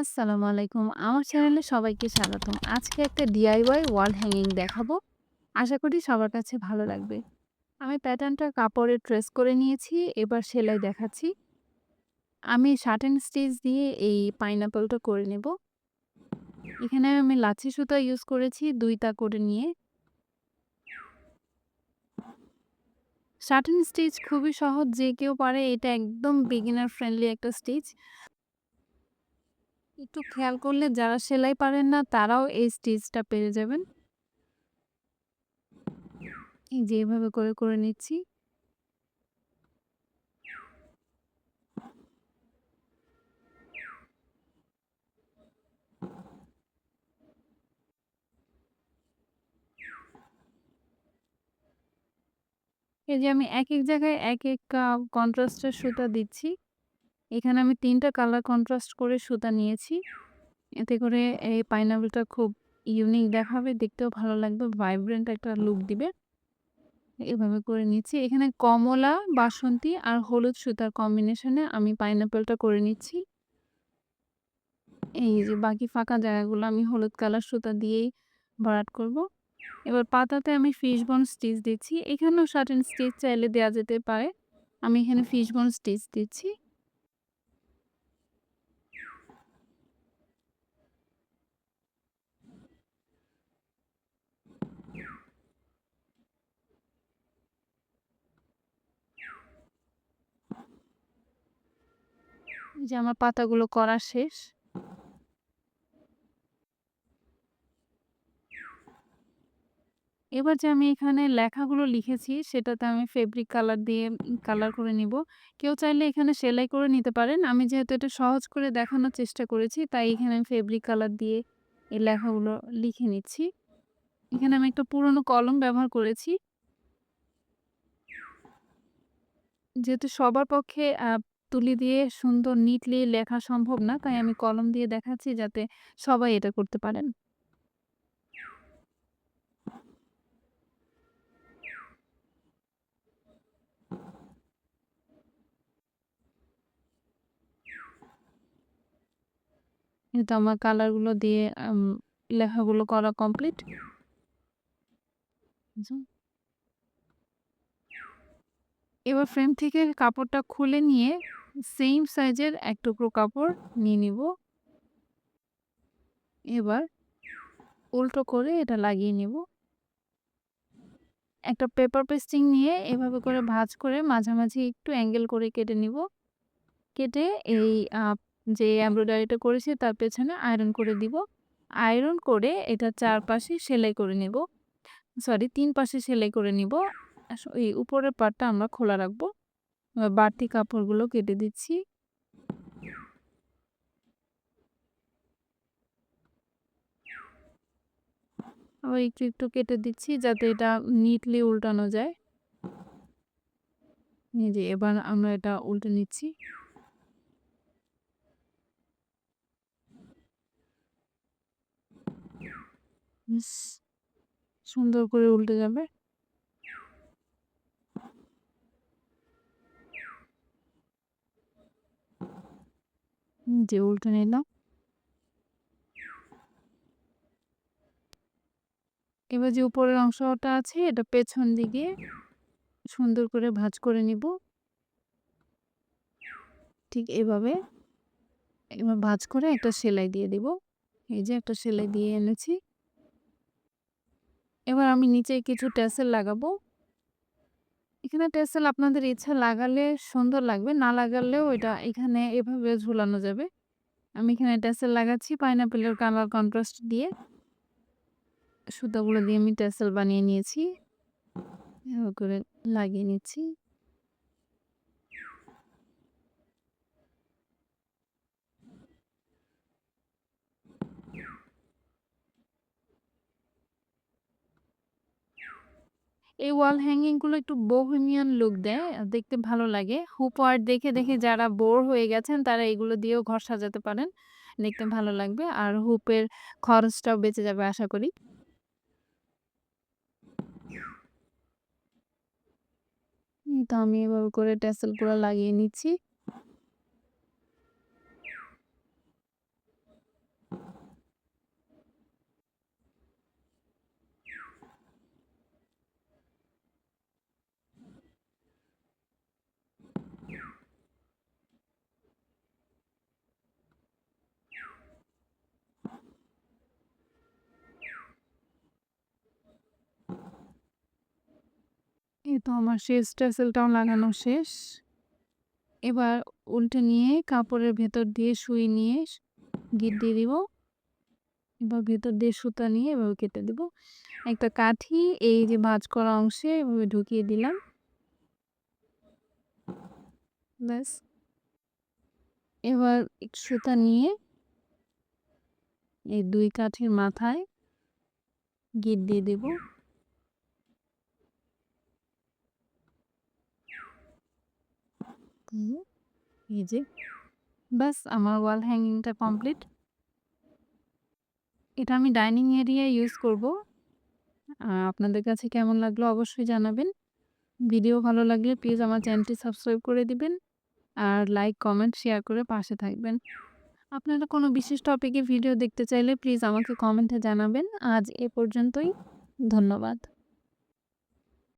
আসসালামু আলাইকুম। আমার চ্যানেলে সবাইকে স্বাগতম। আজকে একটা ডিআইওয়াই ওয়াল হ্যাঙ্গিং দেখাবো। আশা করি সবার কাছে ভালো লাগবে। আমি প্যাটার্নটা কাপড়ে ট্রেস করে নিয়েছি। এবার সেলাই দেখাচ্ছি। আমি শার্টেন স্টিচ দিয়ে এই পাইনাপলটা করে নেব। এখানে আমি লাচি সুতা ইউজ করেছি, দুইটা করে নিয়ে। শার্টেন স্টিচ খুবই সহজ, যে কেউ পারে। এটা একদম বিগিনার ফ্রেন্ডলি একটা স্টিচ। একটু খেয়াল করলে যারা সেলাই পারেন না তারাও এই স্টিচটা পেরে যাবেন। এই যে এভাবে করে, করে নিচ্ছি। এই যে আমি এক এক জায়গায় এক আ কন্ট্রাস্টের সুতা দিচ্ছি। এখানে আমি ৩ টা কালার কন্ট্রাস্ট করে সুতা নিয়েছি। এতে করে এই পাইনাপলটা খুব ইউনিক দেখাবে, দেখতেও ভালো লাগবে, ভাইব্রেন্ট একটা লুক দিবে। এভাবে করে নিচ্ছি। এখানে কমলা, বাসন্তী আর হলুদ সুতার কম্বিনেশনে আমি পাইনাপলটা করে নিচ্ছি। এই যে বাকি ফাঁকা জায়গাগুলো আমি হলুদ কালার সুতা দিয়েই ভরাট করব। এবার পাতাতে আমি ফিশবোন স্টিচ দিচ্ছি। এখানেও শার্টেন স্টিচ চাইলে দেয়া যেতে পারে। আমি এখানে ফিশবোন স্টিচ দিচ্ছি। যে আমার পাতাগুলো করা শেষ। এবার যে আমি এখানে লেখাগুলো লিখেছি, সেটাতে আমি ফেব্রিক কালার দিয়ে কালার করে নিব। কেউ চাইলে এখানে সেলাই করে নিতে পারেন। আমি যেহেতু এটা সহজ করে দেখানোর চেষ্টা করেছি, তাই এখানে আমি ফেব্রিক কালার দিয়ে এই লেখাগুলো লিখে নিচ্ছি। এখানে আমি একটা পুরনো কলম ব্যবহার করেছি। যেহেতু সবার পক্ষে তুলি দিয়ে সুন্দর নিটলি লেখা সম্ভব না তাই আমি কলম দিয়ে দেখাচ্ছি যাতে সবাই এটা করতে পারেন। কিন্তু আমার কালারগুলো দিয়ে লেখাগুলো করা কমপ্লিট। এবার ফ্রেম থেকে কাপড়টা খুলে নিয়ে সেম সাইজের এক টুকরো কাপড় নিয়ে নিব। এবার উল্টো করে এটা লাগিয়ে নিব। একটা পেপার পেস্টিং নিয়ে এভাবে করে ভাঁজ করে মাঝামাঝি একটু অ্যাঙ্গেল করে কেটে নিব। কেটে এই যে এমব্রয়ডারিটা করেছি তার পেছনে আয়রন করে দিব। আয়রন করে এটার চারপাশে সেলাই করে নিব। সরি ৩ পাশে সেলাই করে নিব। এই উপরের পার্টটা আমরা খোলা রাখব। বাড়তি কাপড়গুলো কেটে দিচ্ছি। আবার একটু, একটু কেটে দিচ্ছি যাতে এটা নিটলি উল্টানো যায়। এই যে এবার আমরা এটা উল্টে নিচ্ছি। সুন্দর করে উল্টে যাবে। যে উল্টে নিলাম। এবার যে উপরের অংশটা আছে, এটা পেছন দিকে সুন্দর করে ভাঁজ করে নিব। ঠিক এভাবে এবার ভাঁজ করে একটা সেলাই দিয়ে দিব। এই যে একটা সেলাই দিয়ে এনেছি। এবার আমি নিচে কিছু ট্যাসেল লাগাবো। এখানে টেসেল আপনাদের ইচ্ছা লাগালে সুন্দর লাগবে। না লাগালেও এটা এখানে এভাবে ঝুলানো যাবে। আমি এখানে টেসেল লাগাচ্ছি পাইনাপেলের কালার কন্ট্রাস্ট দিয়ে। সুতাগুলো দিয়ে আমি টেসেল বানিয়ে নিয়েছি। এভাবে করে লাগিয়ে নিচ্ছি। এই ওয়াল হ্যাঙ্গিংগুলো একটু বোহেমিয়ান লুক দেয়। দেখতে ভালো লাগে। হুপ দেখে, দেখে যারা বোর হয়ে গেছেন তারা এগুলো দিয়েও ঘর সাজাতে পারেন। দেখতে ভালো লাগবে। আর হুপের খরচটাও বেঁচে যাবে আশা করি। তো আমি এভাবে করে ট্যাসেলগুলো লাগিয়ে নিচ্ছি। তো আমার শেষ ট্যাসেলটাও লাগানো শেষ। এবার উল্টে নিয়ে কাপড়ের ভেতর দিয়ে সুই নিয়ে গিট দিয়ে দিব। এবার ভেতর দিয়ে সুতা নিয়ে এভাবে কেটে দিব। একটা কাঠি, এই যে ভাঁজ করা অংশে এভাবে ঢুকিয়ে দিলাম। ব্যাস। এবার সুতা নিয়ে এই দুই কাঠির মাথায় গিট দিয়ে দেব। এই যে ব্যাস আমার ওয়াল হ্যাঙ্গিংটা কমপ্লিট। এটা আমি ডাইনিং এরিয়ায় ইউজ করব। আপনাদের কাছে কেমন লাগল অবশ্যই জানাবেন। ভিডিও ভালো লাগলে প্লিজ আমার চ্যানেলটি সাবস্ক্রাইব করে দিবেন। আর লাইক, কমেন্ট, শেয়ার করে পাশে থাকবেন। আপনারা কোনো বিশেষ টপিকে ভিডিও দেখতে চাইলে প্লিজ আমাকে কমেন্টে জানাবেন। আজ এ পর্যন্তই। ধন্যবাদ।